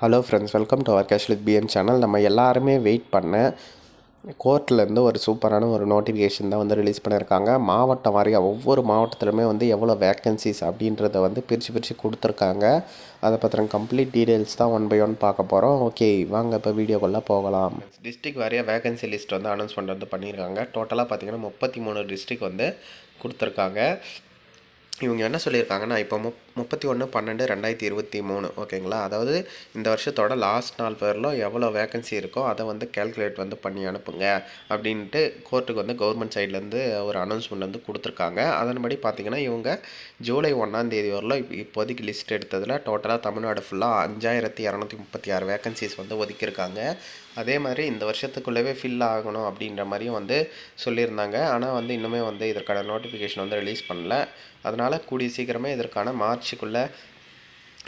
Hello friends welcome to our cash with PM channel நம்ம எல்லாருமே wait பண்ண கோர்ட்லேருந்து ஒரு சூப்பரான ஒரு நோட்டிஃபிகேஷன் தான் வந்து ரிலீஸ் பண்ணியிருக்காங்க மாவட்டம் வாரியாக ஒவ்வொரு மாவட்டத்திலுமே வந்து எவ்வளோ வேக்கன்சிஸ் அப்படின்றத வந்து பிரித்து பிரித்து கொடுத்துருக்காங்க. அதை பற்றின கம்ப்ளீட் டீட்டெயில்ஸ் தான் ஒன் பை ஒன் பார்க்க போகிறோம் ஓகே வாங்க இப்போ வீடியோக்குள்ளே போகலாம். டிஸ்ட்ரிக் வாரியாக வேகன்சி லிஸ்ட் வந்து அனௌன்ஸ் பண்ணுறது பண்ணியிருக்காங்க டோட்டலாக பார்த்தீங்கன்னா முப்பத்தி மூணு டிஸ்ட்ரிக் வந்து கொடுத்துருக்காங்க. இவங்க என்ன சொல்லியிருக்காங்கன்னா இப்போ முப் முப்பத்தி ஒன்று பன்னெண்டு ரெண்டாயிரத்தி இருபத்தி மூணு ஓகேங்களா? அதாவது இந்த வருஷத்தோட லாஸ்ட் நாள் பேரில் எவ்வளோ வேகன்சி இருக்கோ அதை வந்து கேல்குலேட் வந்து பண்ணி அனுப்புங்க அப்படின்ட்டு கோர்ட்டுக்கு வந்து கவர்மெண்ட் சைட்லேருந்து ஒரு அனௌன்ஸ்மெண்ட் வந்து கொடுத்துருக்காங்க. அதன்படி பார்த்திங்கன்னா இவங்க ஜூலை ஒன்றாந்தேதி வரலாம் இப்போதைக்கு லிஸ்ட் எடுத்ததில் டோட்டலாக தமிழ்நாடு ஃபுல்லாக அஞ்சாயிரத்தி இரநூத்தி முப்பத்தி ஆறு வேகன்சிஸ் வந்து ஒதுக்கியிருக்காங்க. அதே மாதிரி இந்த வருஷத்துக்குள்ளவே ஃபில் ஆகணும் அப்படின்ற மாதிரியும் வந்து சொல்லியிருந்தாங்க. ஆனால் வந்து இன்னுமே வந்து இதற்கான நோட்டிஃபிகேஷன் வந்து ரிலீஸ் பண்ணல. அதனால் கூடிய சீக்கிரமே இதற்கான மார்ச்சுக்குள்ளே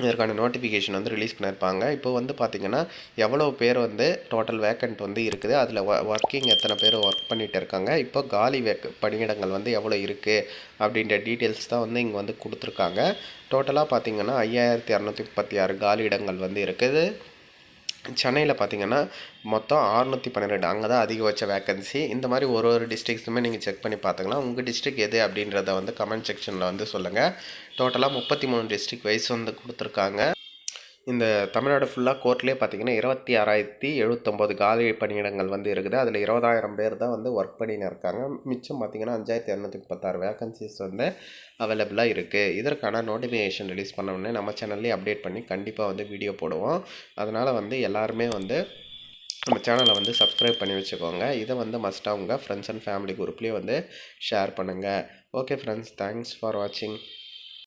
இதற்கான நோட்டிஃபிகேஷன் வந்து ரிலீஸ் பண்ணியிருப்பாங்க. இப்போ வந்து பார்த்திங்கன்னா எவ்வளோ பேர் வந்து டோட்டல் வேக்கண்ட் வந்து இருக்குது. அதில் ஒர்க்கிங் எத்தனை பேர் ஒர்க் பண்ணிகிட்டு இருக்காங்க. இப்போ காலி வேக் பணியிடங்கள் வந்து எவ்வளோ இருக்குது அப்படின்ற டீட்டெயில்ஸ் தான் வந்து இங்கே வந்து கொடுத்துருக்காங்க. டோட்டலாக பார்த்திங்கன்னா ஐயாயிரத்தி இரநூத்தி முப்பத்தி ஆறு காலி இடங்கள் வந்து இருக்குது. சென்னையில் பார்த்தீங்கன்னா மொத்தம் அறுநூற்றி பன்னிரெண்டு. அங்கே தான் அதிகபட்ச வேக்கன்சி இந்த மாதிரி ஒரு ஒரு டிஸ்ட்ரிக்ஸுமே நீங்கள் செக் பண்ணி பார்த்துக்கலாம் உங்கள் டிஸ்ட்ரிக் எது அப்படின்றத வந்து கமெண்ட் செக்ஷனில் வந்து சொல்லுங்கள் டோட்டலாக முப்பத்தி மூணு டிஸ்ட்ரிக் வைஸ் வந்து கொடுத்துருக்காங்க. இந்த தமிழ்நாடு ஃபுல்லாக கோர்ட்லேயே பார்த்தீங்கன்னா இருபத்தி ஆறாயிரத்தி எழுபத்தொம்போது காலி பணியிடங்கள் வந்து இருக்குது. அதில் இருபதாயிரம் பேர் தான் வந்து ஒர்க் பண்ணின்னு இருக்காங்க. மிச்சம் பார்த்திங்கன்னா அஞ்சாயிரத்தி இரநூத்தி முப்பத்தாறு வேகன்சிஸ் வந்து அவைலபிளாக இருக்குது இதற்கான நோட்டிஃபிகேஷன் ரிலீஸ் பண்ண நம்ம சேனல்லேயே அப்டேட் பண்ணி கண்டிப்பாக வந்து வீடியோ போடுவோம். அதனால் வந்து எல்லாருமே வந்து நம்ம சேனலை வந்து சப்ஸ்கிரைப் பண்ணி வச்சுக்கோங்க. இதை வந்து மஸ்ட்டாக உங்கள் ஃப்ரெண்ட்ஸ் அண்ட் ஃபேமிலி குரூப்லேயே வந்து ஷேர் பண்ணுங்கள் ஓகே ஃப்ரெண்ட்ஸ் தேங்க்ஸ் ஃபார் வாட்சிங்